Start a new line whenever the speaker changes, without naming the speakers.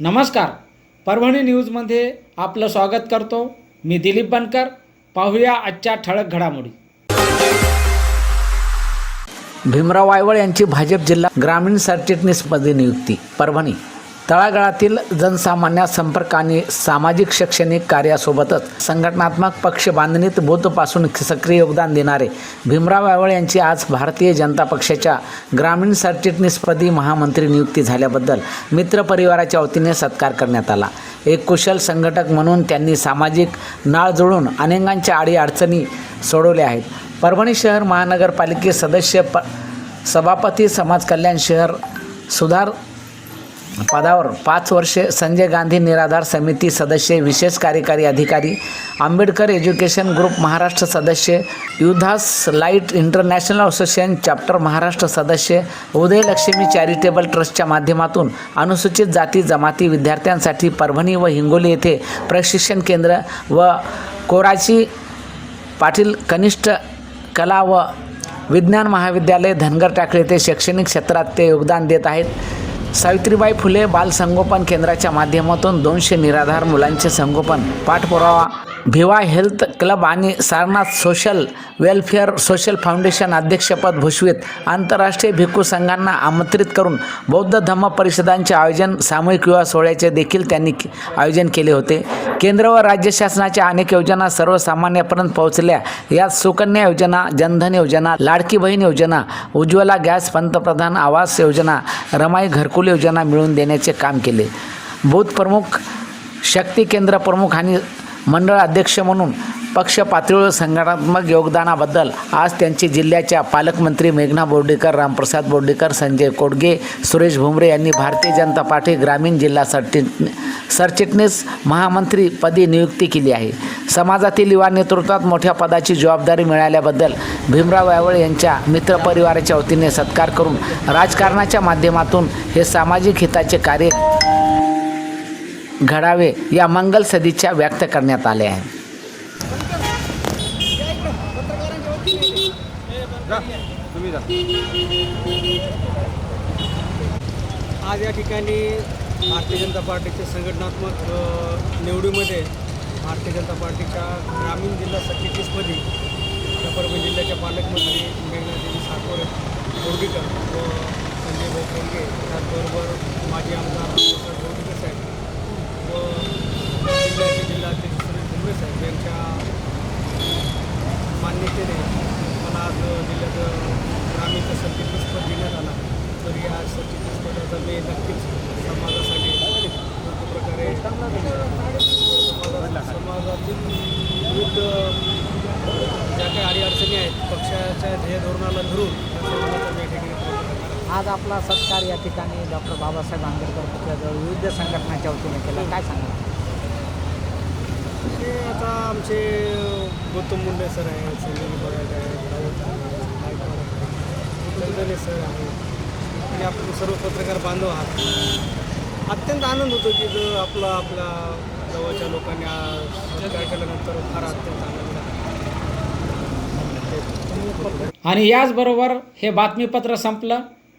नमस्कार. परभणी न्यूजमध्ये आपलं स्वागत करतो. मी दिलीप बनकर. पाहूया आजच्या ठळक घडामोडी.
भीमराव वायवळ यांची भाजप जिल्हा ग्रामीण सरचिटणीसपदी नियुक्ती परभणी. तळागाळातील जनसामान्य संपर्क आणि सामाजिक शैक्षणिक कार्यासोबतच संघटनात्मक पक्ष बांधणीत बोधपासून सक्रिय योगदान देणारे भीमराव वायवळ यांची आज भारतीय जनता पक्षाच्या ग्रामीण सरचिटणीसपदी महामंत्री नियुक्ती झाल्याबद्दल मित्रपरिवाराच्या वतीने सत्कार करण्यात आला. एक कुशल संघटक म्हणून त्यांनी सामाजिक नाळ जोडून अनेकांच्या अडीअडचणी सोडवल्या आहेत. परभणी शहर महानगरपालिके सदस्य प सभापती समाज कल्याण शहर सुधार पदावर पाच वर्षे संजय गांधी निराधार समिती सदस्य विशेष कार्यकारी अधिकारी आंबेडकर एज्युकेशन ग्रुप महाराष्ट्र सदस्य युद्धास light international association chapter Maharashtra सदस्य उदयलक्ष्मी चॅरिटेबल ट्रस्टच्या माध्यमातून अनुसूचित जाती जमाती विद्यार्थ्यांसाठी परभणी व हिंगोली येथे प्रशिक्षण केंद्र व कोराची पाटील कनिष्ठ कला व विज्ञान महाविद्यालय धनगर टाकळी येथे शैक्षणिक क्षेत्रात ते योगदान देत आहेत. सावित्रीबाई फुले बाल संगोपन केंद्राच्या माध्यमातून दोनशे निराधार मुलांचे संगोपन पाठपुरावा भिवा हेल्थ क्लब आणि Sarnath social welfare social foundation अध्यक्षपद भूषवित. आंतरराष्ट्रीय भिक्खू संघांना आमंत्रित करून बौद्ध धम्म परिषदांचे आयोजन सामूहिक विवाह सोहळ्याचे देखील त्यांनी आयोजन केले होते. केंद्र व राज्य शासनाच्या अनेक योजना सर्वसामान्यापर्यंत पोहोचल्या. यात सुकन्या योजना जनधन योजना लाडकी बहीण योजना उज्ज्वला गॅस पंतप्रधान आवास योजना रमाई घरकुल योजना मिळवून देण्याचे काम केले. बूथ प्रमुख शक्ती केंद्र प्रमुख आणि मंडळ अध्यक्ष म्हणून पक्ष पातळीवर संघटनात्मक योगदानाबद्दल आज त्यांची जिल्ह्याच्या पालकमंत्री मेघना बोर्डीकर रामप्रसाद बोर्डीकर संजय कोडगे सुरेश भुमरे यांनी भारतीय जनता पार्टी ग्रामीण जिल्हा सरचि सरचिटणीस महामंत्री पदी नियुक्ती केली आहे. समाजातील युवा नेतृत्वात मोठ्या पदाची जबाबदारी मिळाल्याबद्दल भीमराव यावळे यांच्या मित्रपरिवाराच्या वतीने सत्कार करून राजकारणाच्या माध्यमातून हे सामाजिक हिताचे कार्य घडावे या मंगल सदिच्छा व्यक्त करण्यात आल्या आहेत.
आज या ठिकाणी भारतीय जनता पार्टीचे संघटनात्मक निवडीमध्ये भारतीय जनता पार्टीच्या ग्रामीण जिल्हा सरचिटणीसपदी परभणी जिल्ह्याच्या पालकमंत्री मेघनादेवी साकोरे बोर्डीकर व संजय भाऊ केंगे त्याचबरोबर माजी आमदार प्रसाद बोर्डीकर साहेब व जिल्ह्याचे जिल्हाध्यक्ष सुरेश भुमरे साहेब यांच्या मान्यतेने मला आज जिल्ह्याचं ग्रामीण सरचिटणीसपद देण्यात आला तर या सरचिटणीसपदाचा मी नक्कीच समाजासाठी योग्य प्रकारे समाजा- समाजातील विविध ज्या काही अडीअडचणी आहेत पक्षाच्या ध्येय धोरणाला धरून
आज आपला सत्कार या ठिकाणी डॉक्टर बाबासाहेब आंबेडकर पुतळ्याजवळ विविध संघटनाच्या वतीने केला. काय सांगा
हे आता आमचे गौतम मुंडे सर आहेत संजय बघायला आहेत राऊत चंदने सर आहेत. आणि आपण सर्व पत्रकार बांधव आहात. अत्यंत आनंद होतो की जो आपला आपल्या जवळच्या लोकांनी सत्कार केल्यानंतर फार अत्यंत आनंद झाला.
आणि याचबरोबर हे बातमीपत्र संपलं.